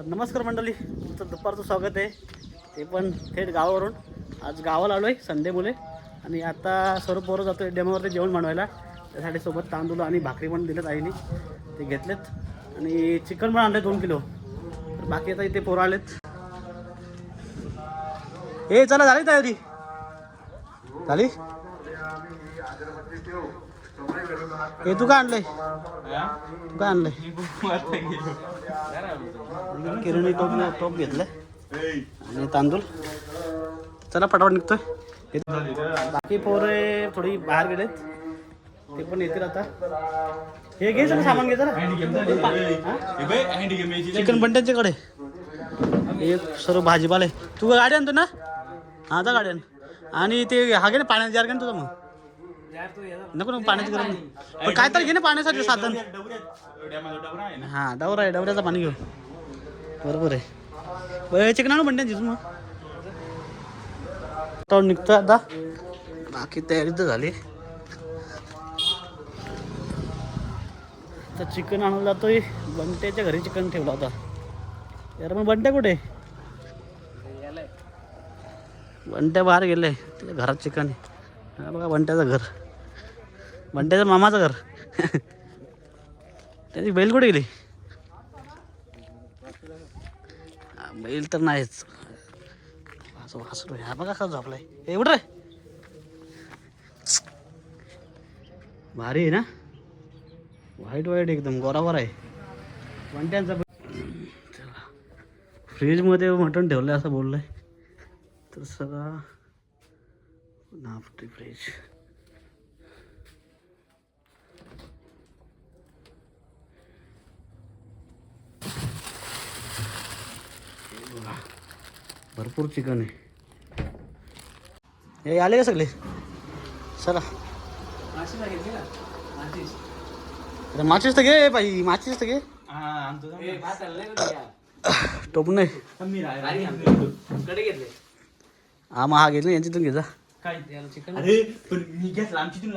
तर नमस्कार मंडळी तुमचं दुपारचं स्वागत आहे. ते पण थेट गावावरून. आज गावाला आलो आहे संडे मुले. आणि आता सर्व पोरं जातो आहे डेमोवरती जेवण बनवायला. त्यासाठी सोबत तांदूळ आणि भाकरी पण दिलेत आईने. ते घेतलेत. आणि चिकन पण आणलं दोन किलो. तर बाकी आता इथे पोरं आलेत. हे चला झाली तयारी. झाली? हे तू काय आणलंय? तू काय आणलंय? किरणी टोप टोप घेतलं आणि तांदूळ. चला पटापट निघतोय. बाकी पोरे थोडी बाहेर गेलेत. ते पण येतील आता. हे घे सगळं सामान घे जरा. चिकन बंट्यांच्याकडे हे सर्व भाजीपाला. आहे तू गाडी आणतो ना? हा जा गाडी आण. आणि ते हा घे ना पाण्याचा जार घे ना तुझं मग. नको नको पाण्याची गरज नाही. पण काय तर घे ना पाण्यासाठी साधन. हा डवरा आहे डवऱ्याचं पाणी घेऊ. बरोबर आहे. बरं चिकन आणू म्हणते मग तो निघतो आता. बाकी तयारी तर झाली. तर चिकन आणून जातोय बंट्याच्या घरी चिकन ठेवला होता. यार मग बंट्या कुठे? बंट्या बाहेर गेले. त्याच्या घरात चिकन हा बघा बंट्याचं घर. बंट्याचं मामाचं घर. त्याची बैल कुठे गेली हा, बैल तर नाहीच. असं वासरू ह्या बघा का झोपलाय. एवढं भारी आहे ना? व्हाईट व्हाईट एकदम गोरावर आहे. वंट्यांचा फ्रीजमध्ये मटण ठेवलं असं बोललंय. तर सगळा नाफ्टी फ्रीज. भरपूर चिकन आहे. हे आले का सगळे? चला. अरे माचीस तर घे बाई माचीस तर घे. टोप नाही. हा मग हा घेतलं यांच्यातून घे जा. अरे पण मी घेतला आमची तुम्ही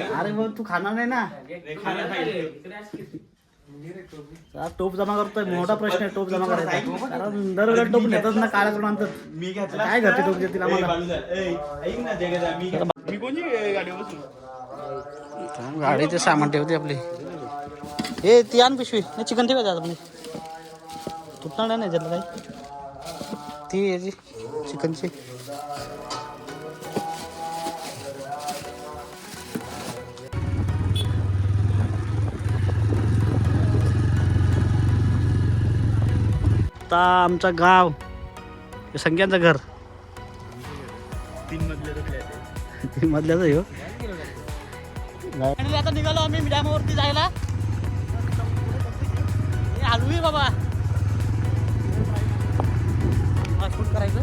अरे मग तू खाणार नाही ना. टोप जमा करतोय. मोठा प्रश्न आहे टोप जमा करायचा. कारण दरवेळेला टोप नेतात ना काळा करून आणतात मी घेतला. काय घरचे टोप देतील आम्हाला? मी कोणची गाडी बसून गाडीचे सामान ठेवते आपली. हे ती आण पिशवी. नाही चिकन ठेवायचं आपली तुटणार नाही ना याच्यातलं काही? ती याची चिकनची. आता आमचं गाव हे संख्यांचं घर. तीन मधले रुपये आहेत. मधल्याच आहे हो. आता निघालो आम्ही डॅमवरती जायला. हे हलवी बाबा. शूट करायचं.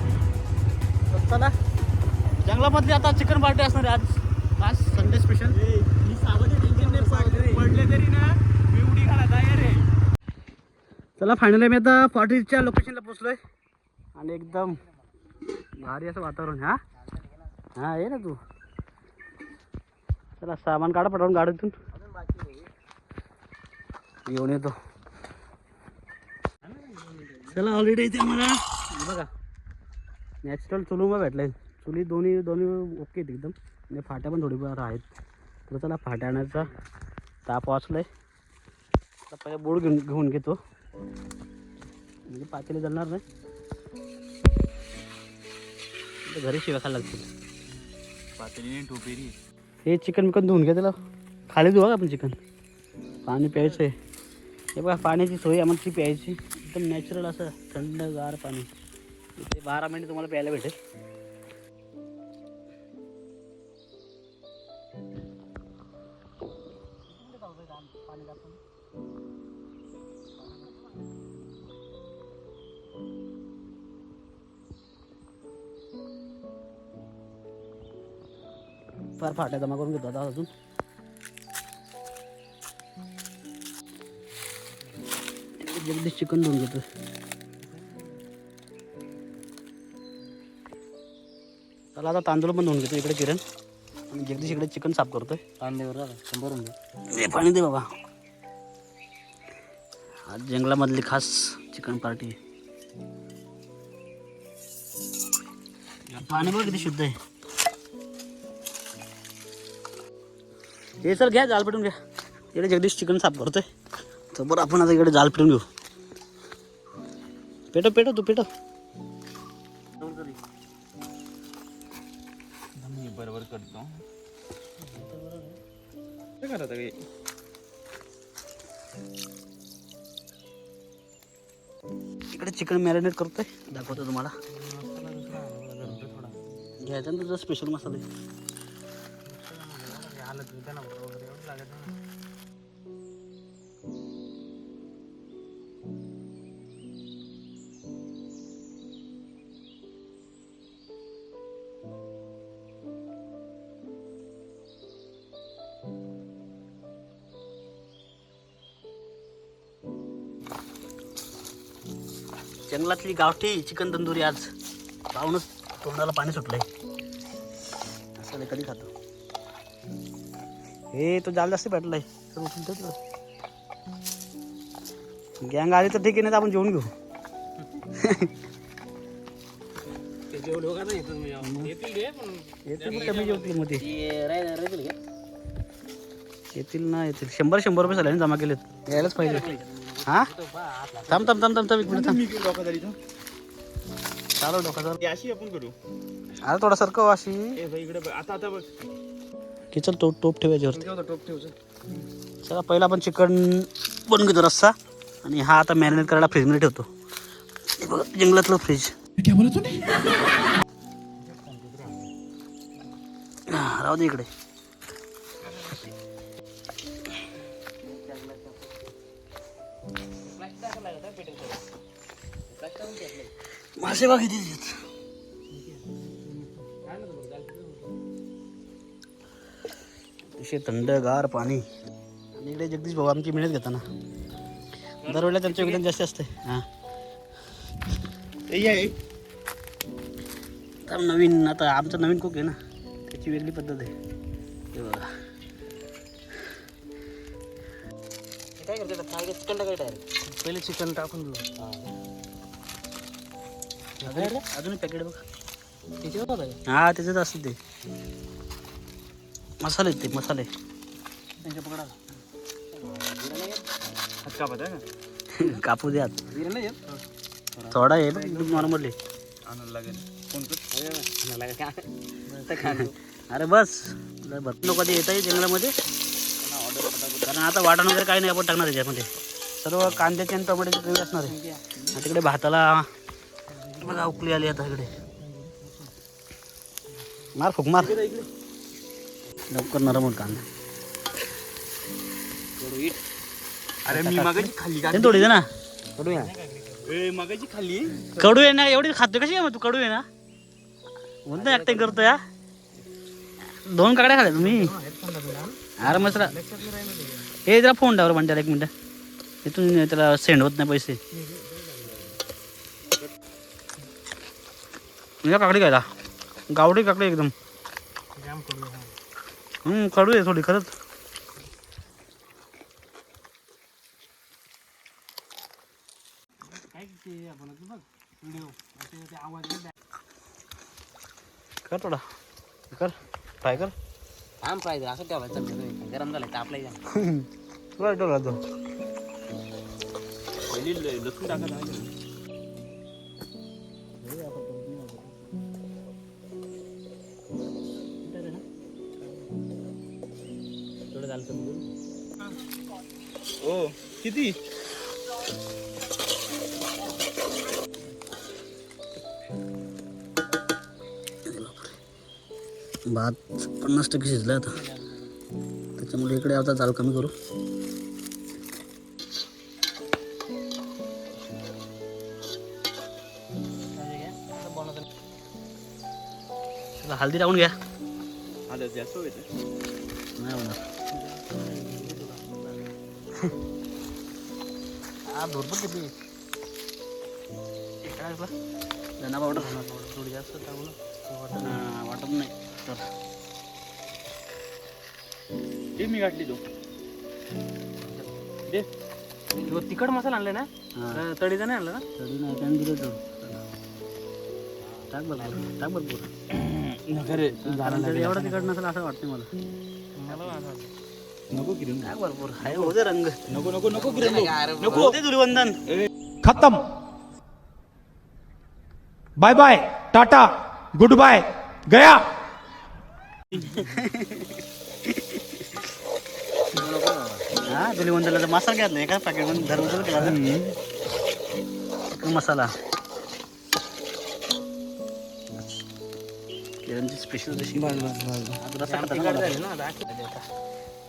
तर चला. जंगलामधली आता चिकन पार्टी असणार आहे आज. आज संडे स्पेशल पडले तरी ना मी उडी घाला तयार आहे चला फायनली मी आता पार्टीच्या लोकेशनला पोचलोय आणि एकदम भारी असं वातावरण हा? हा ये ना तू. चला सामान काढा पटवून गाडीतून. येऊन येतो. चला ऑलरेडी इथे मला बघा. नॅचरल चुलुंबा भेटलाय. चुली दोन्ही दोन्ही ओके आहेत एकदम. आणि फाट्या पण थोडीफार आहेत. तर चला फाट्या आणायचा. ताप वाचलाय. आता पहिले बोर्ड घेऊन घेऊन घेतो. म्हणजे पातेले जळणार नाही. घरी शिव्या खायला लागतील. पातळी टोपेरी हे चिकन बिकन धुवून घ्या त्याला. खाली धुवा का आपण चिकन? पाणी प्यायचं आहे हे बघा पाण्याची सोय आम्हाला ती प्यायची. एकदम नॅचरल असं थंडगार पाणी. इथे बारा मिनिट तुम्हाला प्यायला भेटेल. फार फाट्या जमा करून घेतो आता अजून. जगदीश चिकन धुवून घेतो. चला आता तांदूळ पण धुवून घेतो इकडे किरण. आणि जगदीश इकडे चिकन साफ करतोय. तांदूळ शंभर दे पाणी दे बाबा. आज जंगलामधली खास चिकन पार्टी. पाणी बघ किती शुद्ध आहे. हे सर घ्या जाल पेटून घ्या. इकडे जगदीश चिकन साफ करतोय. तर बरं आपण आता इकडे जाल पेटून घेऊ. पेटो पेटो तू पेटो मी बरोबर करतो. इकडे चिकन मॅरिनेट करतोय. दाखवतो तुम्हाला. घ्यायचा ना तुझा स्पेशल मसाले. जंगलातली गावठी चिकन तंदुरी आज. पाहूनच तोंडाला पाणी सुटलंय. असं कधी खातो. हे तो जाल जास्त पेटलाय गँग आली तर ठीक आहे नाही तर आपण जेवून घेऊ. येतील मग कमी जेवतील मध्ये येतील ना येतील. शंभर शंभर रुपये झाले जमा केलेत. यायलाच पाहिजे. हा? थांब थांब थांब थांब थांब एक मिनिट थांब. चालू डोका अशी आपण करू. आता थोडा सरकव अशी. ए भाई इकडे बघ. आता आता बघ. की चल टोप टोप ठेवायच्यावरती ठेवतो टोप चला. पहिला आपण चिकन बनवून घेतो रस्सा. आणि हा आता मॅरिनेट करायला फ्रीजमध्ये ठेवतो. हे बघा जंगलातलं फ्रीज राहू दे इकडे. मासे बघ किती अतिशय थंडगार पाणी. आणि इकडे जगदीश भाऊ आमची मिळत घेताना. दरवेळेला त्यांचं योगदान जास्त असते हां. तर नवीन आता आमचा नवीन कुक आहे ना. त्याची वेगळी पद्धत आहे. हे बघा काय करते चिकन डायरेक्ट पहिले चिकन टाकून घेऊ अजून पॅकेट बघ. हा त्याच्यात असतं ते मसाले आहेत ते मसाले. कापू द्या थोडा येईल नॉर्मल. नॉर्मली अरे बस. लोक कधी येत आहे जंगलामध्ये. कारण आता वाटण वगैरे काही नाही आपण टाकणार त्याच्यामध्ये सर्व कांद्याचे आणि टोमॅटोचे कमी असणार आहे. तिकडे भाताला बघा उकली आली आता इकडे. मार फुक मार. लवकर नरम होत कांदा अरे मी मागाची खाल्ली का थोडी दे ना? ए मागाची खाल्ली कडू आहे ना? एवढी खातो कशी आहे मग तू? कडू आहे ना? म्हणतो ऍक्टिंग करतो या दोन काकड्या खाल्या तुम्ही? अरे मस्त. हे जरा फोन टावर म्हणतात एक मिनिट. इथून त्याला सेंड होत नाही पैसे. काकडी खायला. गावठी काकडी एकदम. हम्म कडू आहे थोडी खरंच. कर थोडा. कर. फ्राय कर. आम फ्राय असं ठेवायचं गरम झालं तापलाय तुला ठेवला तो. लसूण टाकत किती? भात पन्नास टक्के शिजला आता. त्याच्यामुळे इकडे आता जाळ कमी करू. चला, हल्दी टाकून घ्या. आता जास्त होईल. नाही होणार. हा भरपूर किती काय असलं धना पावडर थोडी जास्त टाकू ना वाटत नाही. तर. दे मी गाठली तो. दे. तो तिखट मसाला आणलाय ना. तडीचा नाही आणला ना? तरी नाही काय दिलं तर टाक भरपूर टाक भरपूर एवढं तिखट नसेल असं वाटतं मला नको किरण टाक भरपूर. हाय हो दे रंग. नको नको नको किरण नको. दे दुर्वंदन. खत्म. Bye bye tata goodbye गया. हा दुर्वंदनला मसाला घ्यायला एका पॅकेटमध्ये मसाला. किरणची स्पेशल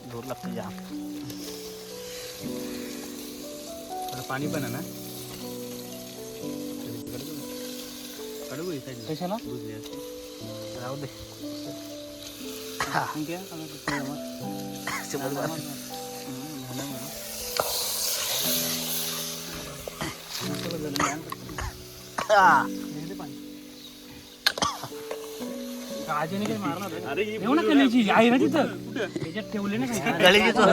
ना। मला. जोर लागतं जाम पाणी पण आहे ना कशाला राहू दे हा. आजीने काही मारणार अरे ही ठेव ना कलेची आहे ना तिथं त्याच्यात ठेवले ना काही कलेजी चोर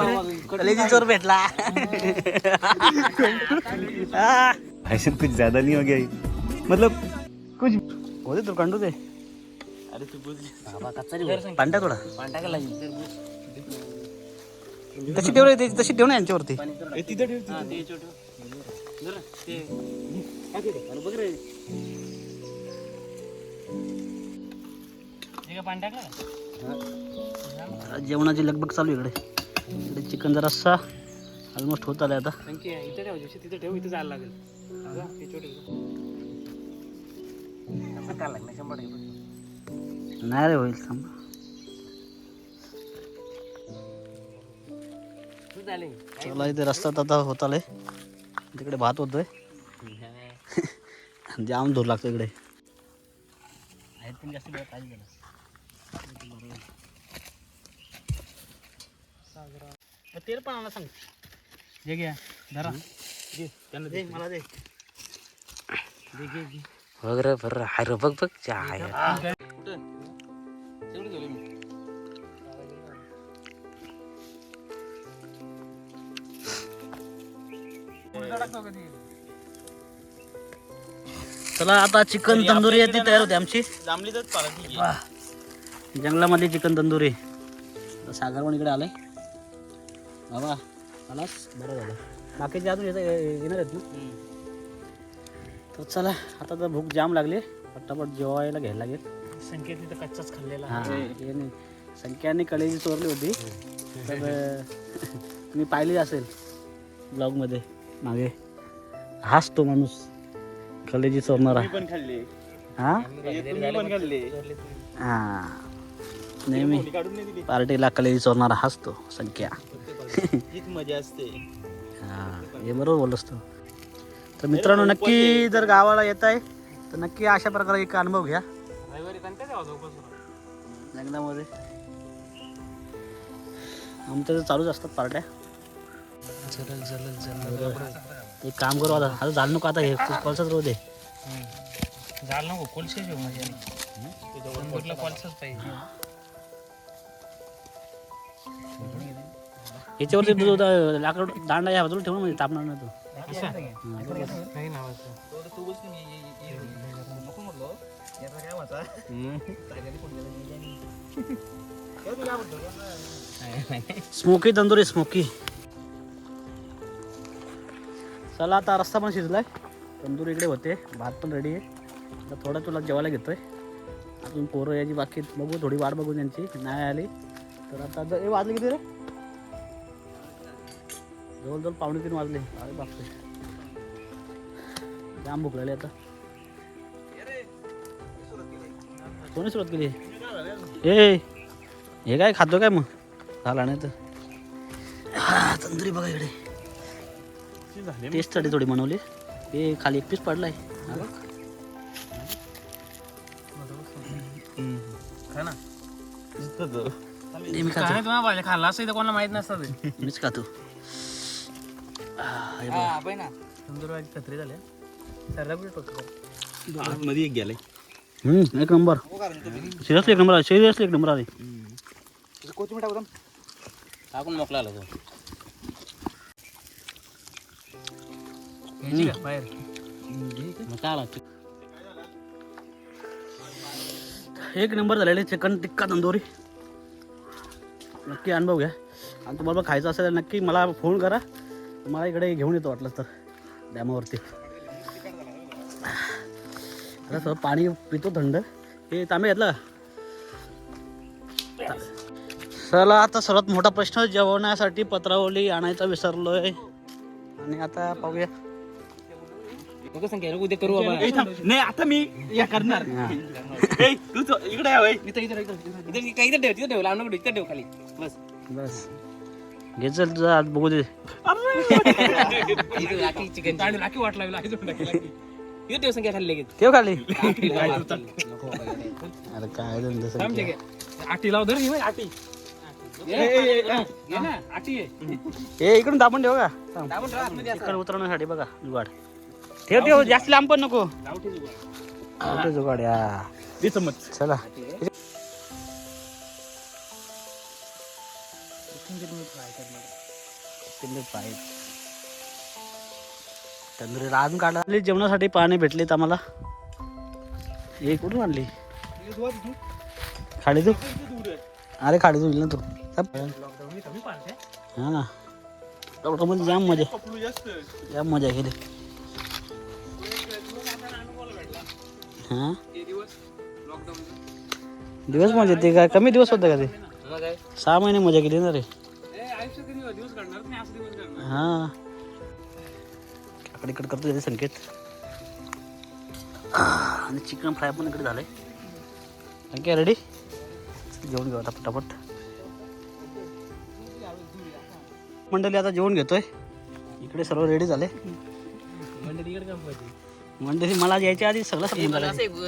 कलेजी चोर भेटला हा. फैशन कुछ ज्यादा नहीं हो गया ये? मतलब कुछ हो दे तू कंडू दे अरे तू बोल पांढरा थोडा पांढरा केला तशी ठेव रे ते- तशी ठेव ना यांच्यावरती ए, तिथं ठेव तिथं. बघ रे जेवणाची लगबग चालू आहे इकडे. इकडे चिकनचा रस्सा ऑलमोस्ट होत आलाय आता. इथे ठेव तिथे ठेव इथे जायला लागेल. नाही रे होईल थांब. चला इथे रस्त्यात आता होत आलाय. तिकडे भात होतोय. जाम दूर लागतो इकडे. जास्त. तेल पण सांग. जे घ्या धरा. दे मला दे. बघ रे बरं हाय रे बघ बघ. चहा चला आता चिकन तंदुरी आहे ती तयार होते आमची. जांभळी तर जंगलामधली चिकन तंदुरी सागर पण इकडे आलाय. बाबा आलास? बरं झालं. बाकीचे अजून येतं येणार आहेत ना? तर चला आता तर भूक जाम लागली. पटापट जेवायला घ्यायला लागेल. संकेतने तर कच्चाच खाल्लेला. हा नाही. संख्याने कलेजी चोरली होती. तर मी पाहिली असेल ब्लॉगमध्ये. मागे. हाच तो माणूस कलेजी चोरणारा. मी पण खाल्ले. हा? हे. नेहमी पार्टीला कलेजी चोरणारा हाच तो संख्या मजा असते. हा हे बरोबर बोलतोस तू. तर मित्रांनो नक्की जर गावाला येत आहे तर नक्की अशा प्रकारे एक अनुभव घ्या. लग्नामध्ये. आमच्या तर चालूच असतात पार्ट्या. जलल जलल जलल एक काम करू आता. आता झालं नको आता हे. कॉलचाच रोज आहे झालं नको. कोलशे घेऊ माझ्या तंदूरला कोलसाच पाहिजे. याच्यावरती लाकड दांडा या बाजूला ठेवून म्हणजे तापणार नाही तो. Smoky tandoori smoky. चला आता रस्ता पण शिजलाय. तंदूर इकडे होते. भात पण रेडी आहे. आता थोडा तुला जेवायला घेतोय. अजून पोरं याची बाकी आहेत. बघू थोडी वाट बघू त्यांची. नाही आली. तर आता ए वाजले किती रे? जवळजवळ पावणे तीन वाजले. अरे बापरे. जाम भूक लागली आता. कोणी सुरुवात केली? ए हे काय खातो काय मग? झाला नाही तर हा, तंदुरी बघा इकडे. टेस्टसाठी थोडी बनवली. हे खाली एक पीस पडलाय. खाल्ला असं कोणाला माहीत नसतं ते. मीच खातो. हा, हे बघ. तंदूर खत्री झाले सर्रा कुठे टोकतो मध्ये एक गेलाय. हम्म, एक नंबर. सिरियसली एक नंबर आहे सिरियसली एक नंबर आहे टाकून मोकला आला तो. बाहेर. एक नंबर झालेले चिकन टिक्का तंदुरी. नक्की अनुभव घ्या. आणि तुम्हाला खायचं असेल तर नक्की मला फोन करा. मला इकडे घेऊन येतो वाटलं तर डॅमावरती. आता सर पाणी पितो थंड. हे तांबे घेतला. चला आता सर्वात मोठा प्रश्न जेवणासाठी पत्रावली आणायचा विसरलोय. आणि आता पाहूया. उद्या करू. नाही आता मी या करणार. तू तो- इकडे इथं ठेव तिथं ठेव ठेव खाली. बस. बस. घे चल तुझा हात बघू दे लाकी टाकी इथं ठेव संख्या खाली लगेच ठेव खाली नको अरे काय धंदा थांब सांगते. ठीक आटी लाव धर ही बाई, आटी ए, ए, ए, ए. घे ना आटी आहे ए इकडून दाबून ठेव का थांब. दाबून राहा आतमध्ये असं. इकडे उतरवण्यासाठी बघा जुगाड ठेव ठेव जास्त लांब पण नको लाव ठेव जुगाड. कुठे जुगाड या दे चम्मच. चला तंदुरी राजून काढा जेवणासाठी पाणी भेटलेत आम्हाला. हे कुठून आणली? खाडी तू अरे खाडी तू ना तू. हा. ना मध्ये जाम मजा. जाम मजा केली हा? दिवस मजा ते काय कमी दिवस होते का ते? सहा महिने मजा केली ना रे. हा. इकडे इकडे करतो त्याचे संकेत. आणि चिकन फ्राय पण इकडे झालंय. काय रेडी जेवण घेऊ आता पटापट. मंडळी आता जेवण घेतोय. इकडे सर्व रेडी झाले. मंडळी मला यायच्या आधी सगळं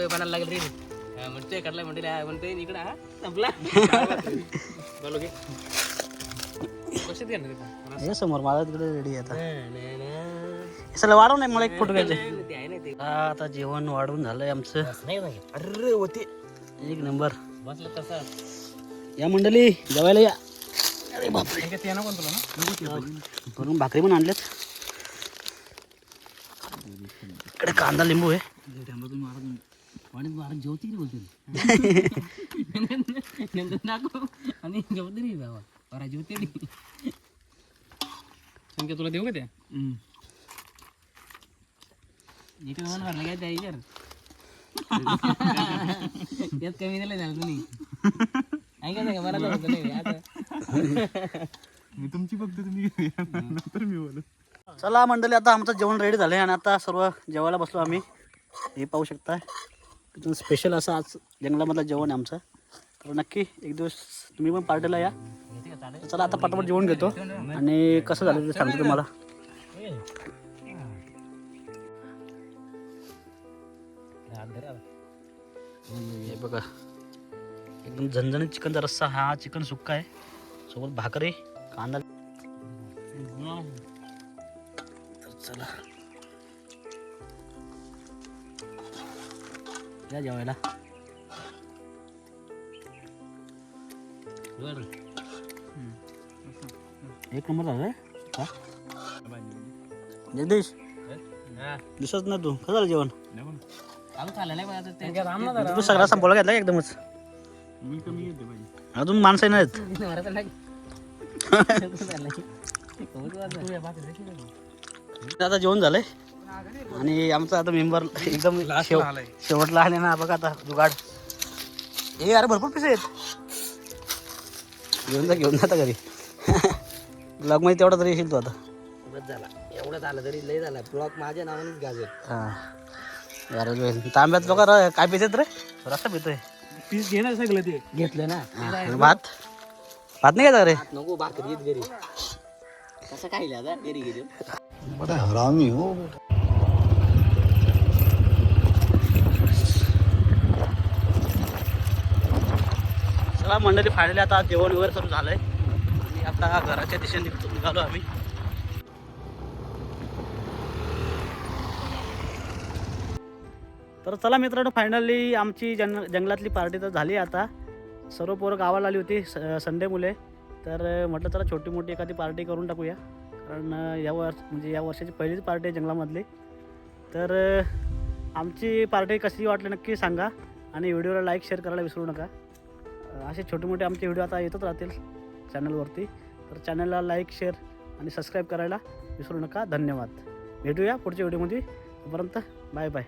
बनायला लागेल रे. म्हणतोय हा, म्हणतोय इकडे संपला. कशात घेणार रे पण? हे समोर माझा तिकडे रेडी आता. ना, ना, ना. चला वाढव नाही मला एक फोटो घ्यायचे. ते आहे ना ते हा, आता जेवण वाढून झालंय आमचं. नाही नाही. अरे होते. एक नंबर. बसलं तसा. या मंडळी जेवायला या. ते तुला ना? करून भाकरी पण आणल्यात. इकडे कांदा लिंबू आहे. दाखव. आणि जेवते रे बाबा. जेवते रे संख्या तुला देऊ का त्या? इकडे मला भरलं काय त्या विचार त्यात कमी दिलं झालं तुम्ही. ऐका का? बरं होतं नाही आता मी तुमची फक्त तुम्ही घ्या. नंतर मी बोलू. चला मंडळी आता आमचं जेवण रेडी झालं आणि आता सर्व जेवायला बसलो आम्ही. हे पाहू शकता. स्पेशल असं आज जंगलामधलं जेवण आहे आमचं. तर नक्की एक दिवस तुम्ही पण पार्टीला या. तर चला आता पटापट जेवण घेतो. आणि कसं झालं ते सांगतो तुम्हाला. हे बघा एकदम झणझणीत चिकनचा रस्सा हा चिकन सुक्का आहे. सोबत भाकरी कांदा. चला. या जेवायला. एक नंबर झालं का जगदीश. दिसत ना तू. कसं झालं जेवण? अजून खाल्लं नाही पण आता ते- सगळा संपवला घेतला एकदमच? अजून माणसं नाहीत. आता जेवण झालंय. आणि आमचा आता मेंबर एकदम शेव शेवटला आले ना. बघा आता जुगाड. हे अरे भरपूर पैसे आहेत. घेऊन जा घेऊन जा आता घरी. ब्लॉगमध्ये तेवढा तरी येशील तू आता. बस झाला. एवढं झालं तरी लय झाला. ब्लॉक माझ्या नावानेच हा. यार होईल. तांब्यात लोक काय पितात रे? रस्ता पितोय. पीस घे ना सगळं ते. घेतलं ना? हा, भात? भात नाही घ्यायचा रे? नको भाकरी येत घरी. कसं आता? घरी गेलो. चला मंडळी फायनली आता जेवण वगैरे सुरू झालंय. आता घराच्या दिशेने निघतो निघालो आम्ही. तर चला मित्रांनो फायनली आमची जंग जंगलातली पार्टी तर झाली आता. सर्व पोरं गावाला आली होती स संडे मुले. तर म्हटलं चला छोटी मोठी एखादी पार्टी करून टाकूया. कारण या वर्ष म्हणजे या वर्षाची पहिलीच पार्टी आहे जंगलामधली. तर आमची पार्टी कशी वाटली नक्की सांगा. आणि व्हिडिओला लाईक शेअर करायला विसरू नका. असे छोटे मोठे आमचे व्हिडिओ आता येतच राहतील. चॅनलवरती तर चॅनलला लाईक शेअर आणि सबस्क्राईब करायला विसरू नका. धन्यवाद. भेटूया पुढच्या व्हिडिओमध्ये तोपर्यंत बाय बाय